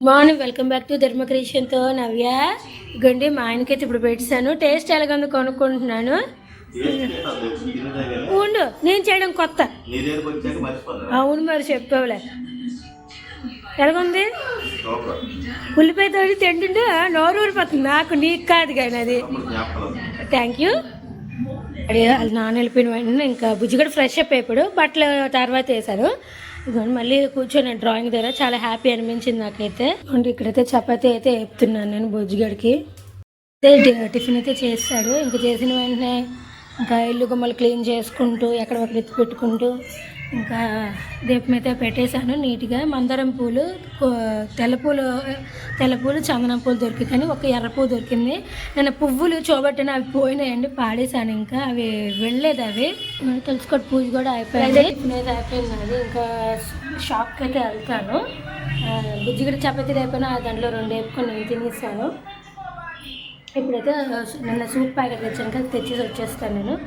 Morning welcome back to ధర్మ క్రియేషన్తో నవ్య. గండి మా ఆయనకైతే ఇప్పుడు పెట్టాను టేస్ట్ ఎలాగొందో కొనుక్కుంటున్నాను. ఉండు నేను చేయడం కొత్త. అవును మరి చెప్పావులే ఎలాగుంది? ఉల్లిపాయ తోడి తింటుంటే నోరు ఊరిపోతుంది నాకు నీకు కాదు కానీ అది. థ్యాంక్ యూ అదే అది నాన్న వెళ్ళిపోయిన వెంటనే ఇంకా బుజ్జి కూడా ఫ్రెష్ అప్ అయిపోయాడు. బట్టలు తర్వాత వేశారు. ఇదిగోండి మళ్ళీ కూర్చొని డ్రాయింగ్ దగ్గర చాలా హ్యాపీ అనిపించింది నాకైతే. ఇదిగోండి ఇక్కడైతే చపాతీ అయితే వేపుతున్నాను నేను బుజ్జిగడికి టిఫిన్ అయితే చేస్తాడు. ఇంకా చేసిన వెంటనే ఇంకా ఇల్లు గుమ్మలు క్లీన్ చేసుకుంటూ ఎక్కడ ఒక పెట్టుకుంటూ ఇంకా దీపం అయితే పెట్టేశాను. నీట్గా మందారం పూలు కో- తెల్ల పూలు తెల్ల పూలు చందనం పూలు దొరికింది కానీ ఒక ఎర్ర పువ్వు దొరికింది. నేను పువ్వులు చూబట్టిన అవి పోయినాయండి పాడేశాను ఇంకా. అవి వెళ్ళలేదు అవి. మరి తెలుసుకోటి పూజ కూడా అయిపోయింది. అయిపోయింది అది ఇంకా షాప్కి అయితే వెళ్తాను. ఆ, బుజ్జిగడ చపాతీలు అయిపోయినా దాంట్లో రెండు వేపుకొని నేను తినేసాను. ఇప్పుడైతే నిన్న సూప్ ప్యాకెట్ తెచ్చాను కదా తెచ్చేసి వచ్చేస్తాను నేను.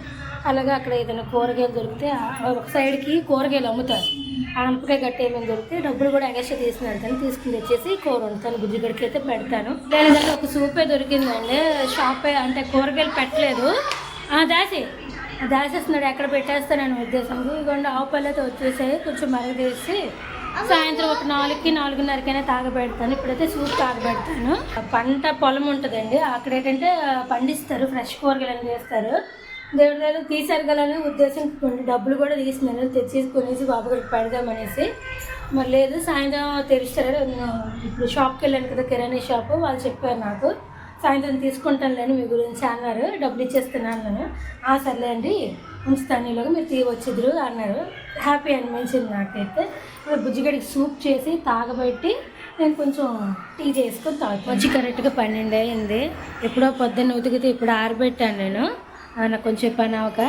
అలాగే అక్కడ ఏదైనా కూరగాయలు దొరికితే ఒక సైడ్కి కూరగాయలు అమ్ముతారు. ఆనపకాయ గట్టి ఏమైనా దొరికితే డబ్బులు కూడా ఎగస్ట్రా తీసుకుని వెళ్తాను తీసుకుని తెచ్చేసి కూర వండుతాను. బుజ్జిగడికి అయితే పెడతాను. లేదంటే ఒక సూపే దొరికిందండి. షాప్ అంటే కూరగాయలు పెట్టలేదు. దాసి. దాసేస్తున్నాడు. ఎక్కడ పెట్టేస్తానని ఉద్దేశం ఇదిగోండి ఆవు పళ్ళు అయితే వచ్చేసాయి. కొంచెం మరగదీసి సాయంత్రం ఒక నాలుగుకి నాలుగున్నరకైనా తాగబెడతాను. ఇప్పుడైతే సూప్ తాగబెడతాను. పంట పొలం ఉంటుందండి. అక్కడ ఏంటంటే పండిస్తారు. ఫ్రెష్ కూరగాయలు చేస్తారు. దేవుడి దగ్గర తీసారు కదా ఉద్దేశం కొన్ని డబ్బులు కూడా తీసినాను తెచ్చేసుకునేసి బాబు పెడదామనేసి. మరి లేదు సాయంత్రం తెరుస్తారు నేను ఇప్పుడు షాప్కి వెళ్ళాను కదా కిరాణా షాపు. వాళ్ళు చెప్పారు నాకు సాయంత్రం తీసుకుంటానులేండి మీ గురించి అన్నారు. డబ్బులు ఇచ్చేస్తున్నాను నేను ఆ సర్లే అండి ఉంచుతాను ఈలోగా మీరు తీ వచ్చిద్దరు అన్నారు. హ్యాపీ అనిపించింది నాకైతే. బుజ్జిగడికి సూప్ చేసి తాగబెట్టి నేను కొంచెం టీ చేసుకొని తాగుతాను. వచ్చి కరెక్ట్గా పన్నెండు అయింది ఎప్పుడో పొద్దున్న ఉతికితే ఇప్పుడు ఆరబెట్టాను నేను. నాకు కొంచెం పని అవక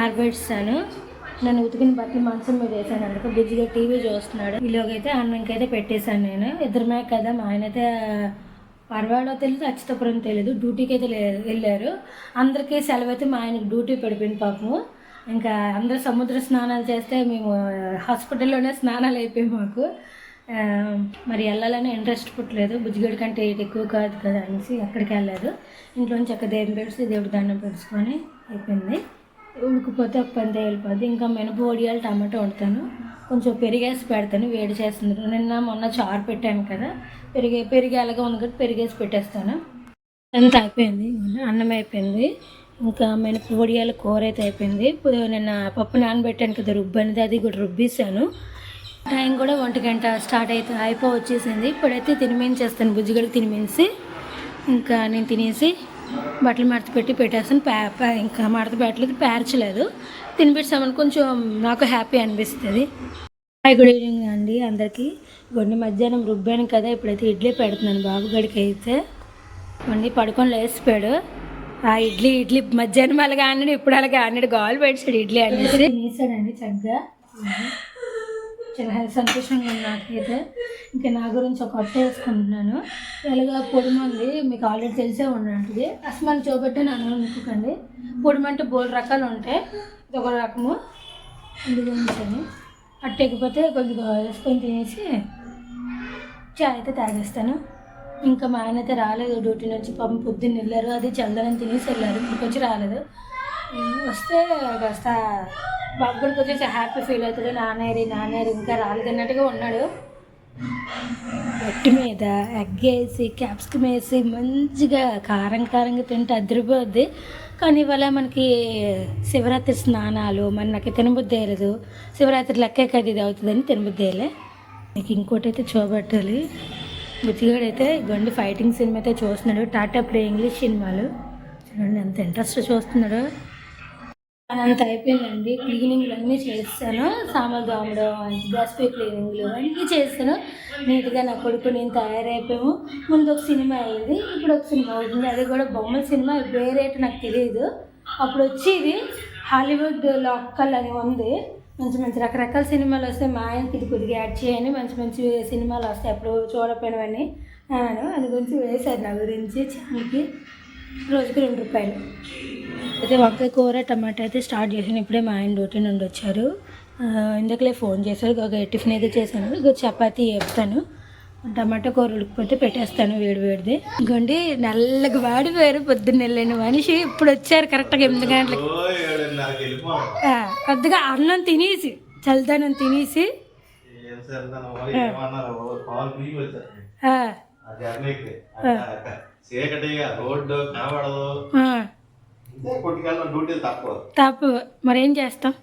ఆరబెట్టాను నన్ను ఉతికిన బట్టలు మంచం మీద వేసాను అందుకు బిజీగా టీవీ చూస్తున్నాడు. ఈలోగా అయితే అన్నంకైతే పెట్టేశాను నేను. ఇద్దరమే కదా మా ఆయన అయితే పర్వాడో తెలియదు అచ్యుతపురం తెలియదు డ్యూటీకి అయితే వెళ్ళారు. అందరికీ సెలవు అయితే మా ఆయనకి డ్యూటీ పడిపోయింది పాపము. ఇంకా అందరూ సముద్ర స్నానాలు చేస్తే మేము హాస్పిటల్లోనే స్నానాలు అయిపోయి మాకు. మరి వెళ్ళాలని ఇంట్రెస్ట్ పుట్టలేదు. బుజ్జిగడి కంటే ఎక్కువ కాదు కదా అనేసి ఎక్కడికి వెళ్ళలేదు. ఇంట్లోంచి అక్కడ దేవుని పెడితే దేవుడి దండం పెట్టుకొని అయిపోయింది. ఉడికిపోతే ఒక పంది వెళ్ళిపోద్ది ఇంకా మినప వడియాలు టమాటో వండుతాను. కొంచెం పెరిగేసి పెడతాను వేడి చేస్తుంది నిన్న మొన్న చారు పెట్టాను కదా. పెరిగే పెరిగి అలాగే ఉంది కదా పెరిగేసి పెట్టేస్తాను. అంత అయిపోయింది. అన్నం అయిపోయింది. ఇంకా మినప వడియాల కూర అయితే అయిపోయింది. ఇప్పుడు నిన్న పప్పు నానబెట్టాను కదా రుబ్బనిది అది కూడా రుబ్బేసాను టైం కూడా ఒంటి గంట స్టార్ట్ అయితే అయిపో వచ్చేసింది ఇప్పుడైతే తినిమించేస్తాను బుజ్జిగడికి తినిమించి ఇంకా నేను తినేసి బట్టలు మడత పెట్టి పెట్టేస్తాను. ప్యా ఇంకా మడత పెట్టలేదు పేర్చలేదు. తినిపించామని కొంచెం నాకు హ్యాపీ అనిపిస్తుంది. హాయ్ గుడ్ ఈవినింగ్ అండి అందరికీ. కొన్ని మధ్యాహ్నం రుబ్బాను కదా ఇప్పుడైతే ఇడ్లీ పెడుతున్నాను బాబు గడికి అయితే. వండి పడుకొని లేచిపోయాడు. ఆ ఇడ్లీ ఇడ్లీ మధ్యాహ్నం అలాగా అన్నాడు ఇప్పుడు అలాగే అన్నాడు. గాలు పెట్టాడు ఇడ్లీ అనేసి. తినేసాడండి చక్కగా. చాలా సంతోషంగా ఉంది నాకైతే. ఇంకా నా గురించి ఒక అట్ట వేసుకుంటున్నాను. ఎలాగా పొడిమంది మీకు ఆల్రెడీ తెలిసే ఉండేది అసమాన్ చూపెట్టి నన్ను అనుకోకండి పొడిమంటే బోల్ రకాలు ఉంటాయి ఇది ఒక రకము. ఇందు గురించి అట్టెక్కిపోతే కొద్దిగా వేసుకొని తినేసి చాయ్ అయితే తాగేస్తాను. ఇంకా మా ఆయన అయితే రాలేదు. డ్యూటీ నుంచి పాపం పొద్దున్న వెళ్ళారు. అది చల్లని తినేసి వెళ్ళారు. ఇంకొచ్చి రాలేదు. వస్తే కాస్త బాబు కూడా హ్యాపీ ఫీల్ అవుతుంది. నాన్నేరి నాన్నేరి ఇంకా రాలేదన్నట్టుగా ఉన్నాడు. గట్టి మీద ఎగ్గేసి క్యాప్సికమ్ వేసి మంచిగా కారం కారంగా తింటే అదిరిపోద్ది. కానీ ఇవాళ మనకి శివరాత్రి స్నానాలు మరి నాకు తినబుద్ధి వేయలేదు శివరాత్రి లెక్కే కదా ఇది అవుతుందని తినబుద్ధి వేయలే నీకు ఇంకోటి అయితే చూపెట్టాలి. బుచ్చిగాడు అయితే గండి ఫైటింగ్ సినిమా అయితే చూస్తున్నాడు. టాటా ప్లే ఇంగ్లీష్ సినిమాలు. చూడండి ఎంత ఇంట్రెస్ట్ చూస్తున్నాడు. అంత అయిపోయిందండి. క్లీనింగ్లు అన్నీ చేస్తాను. సామాన్ దోమడం గ్యాస్ పే క్లీనింగ్లు అన్నీ చేస్తాను. నీట్గా నా కొడుకు నేను తయారైపోయాము. ముందు ఒక సినిమా అయింది. ఇప్పుడు ఒక సినిమా అవుతుంది. అది కూడా బొమ్మల సినిమా. వేరేట నాకు తెలియదు. అప్పుడు వచ్చేది హాలీవుడ్ లోకల్ అని ఉంది. మంచి మంచి రకరకాల సినిమాలు వస్తాయి. మా ఆయనకి ఇది కొద్దిగా యాడ్ చేయని మంచి మంచి సినిమాలు వస్తాయి. అప్పుడు చూడపోయినవన్నీ. అన్నాను అది గురించి వేశారు నా గురించి. ఛానల్కి రోజుకి రెండు రూపాయలు. అయితే వంకాయ కూర టమాటా అయితే స్టార్ట్ చేశాను. ఇప్పుడే మా ఆయన డ్యూటీ నుండి వచ్చారు. ఇందాకలే ఫోన్ చేశారు. ఒక టిఫిన్ అయితే చేశాను. ఇక చపాతీ వేపుతాను టమాటా కూర ఉడికిపోతే పెట్టేస్తాను వేడి వేడిది. ఇంకోండి నల్లగా వాడిపోయారు. పొద్దున్న వెళ్ళిన మనిషి ఇప్పుడు వచ్చారు కరెక్ట్గా ఎనిమిది గంటలకి. కొద్దిగా అన్నం తినేసి చల్దనం తినేసి. ఏం రోడ్డు కనబడదు. డ్యూటీలు తక్కువ. తప్పు. మరేం చేస్తాం?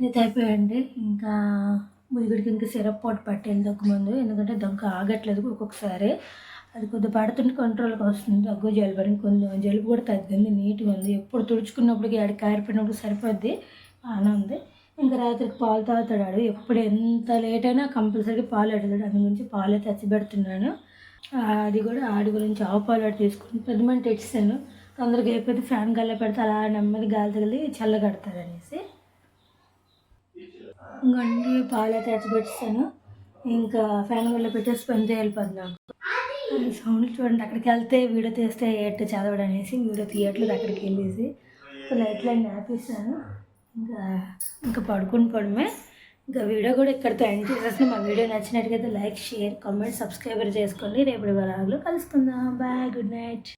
ఇది అయిపోయండి ఇంకా ముదిగుడికి ఇంకా సిరప్ పోటు పట్టేది దగ్గు ముందు. ఎందుకంటే దగ్గు ఆగట్లేదు ఒక్కొక్కసారి. అది కొద్దిగా పడుతుంటే కంట్రోల్కి వస్తుంది. దగ్గు జలుబు అని కొంచెం జలుబు కూడా తగ్గింది నీట్గా ఉంది. ఎప్పుడు తుడుచుకున్నప్పటికి ఆడికి కారిపోయినప్పుడు సరిపోద్ది. బాగానే ఉంది. ఇంకా రాత్రికి పాలు తాగుతాడు ఆడు. ఎప్పుడు ఎంత లేట్ అయినా కంపల్సరీ పాలు అడుగుతాడు అందు గురించి పాలే తెచ్చి పెడుతున్నాను. అది కూడా ఆడి గురించి ఆవు పాలు అటు తీసుకుని పెద్ద మంది ఇచ్చాను తొందరగా అయిపోతే ఫ్యాన్ గల్ల పెడితే అలా నెమ్మది గాలి తగిలి చల్లగడతారు అనేసి. ఇంకొండి పాలు అయితే పెట్టిస్తాను ఇంకా ఫ్యాన్ గల్ల పెట్టేసి పని చేయాలి నాకు. సౌండ్ చూడండి అక్కడికి వెళ్తే వీడియో తీస్తే ఎట్టు చదవడం అనేసి వీడియో తీయట్లేదు అక్కడికి వెళ్ళేసి లైట్లన్నీ ఆపేసాను. ఇంకా ఇంకా పడుకుని పడమే. ఇంకా వీడియో కూడా ఇక్కడితో ఎండ్ చేసేసి మా వీడియో నచ్చినట్టుగా లైక్ షేర్ కామెంట్ సబ్స్క్రైబర్ చేసుకోండి. రేపటి వరాలు కలుసుకుందాం. Bye good night.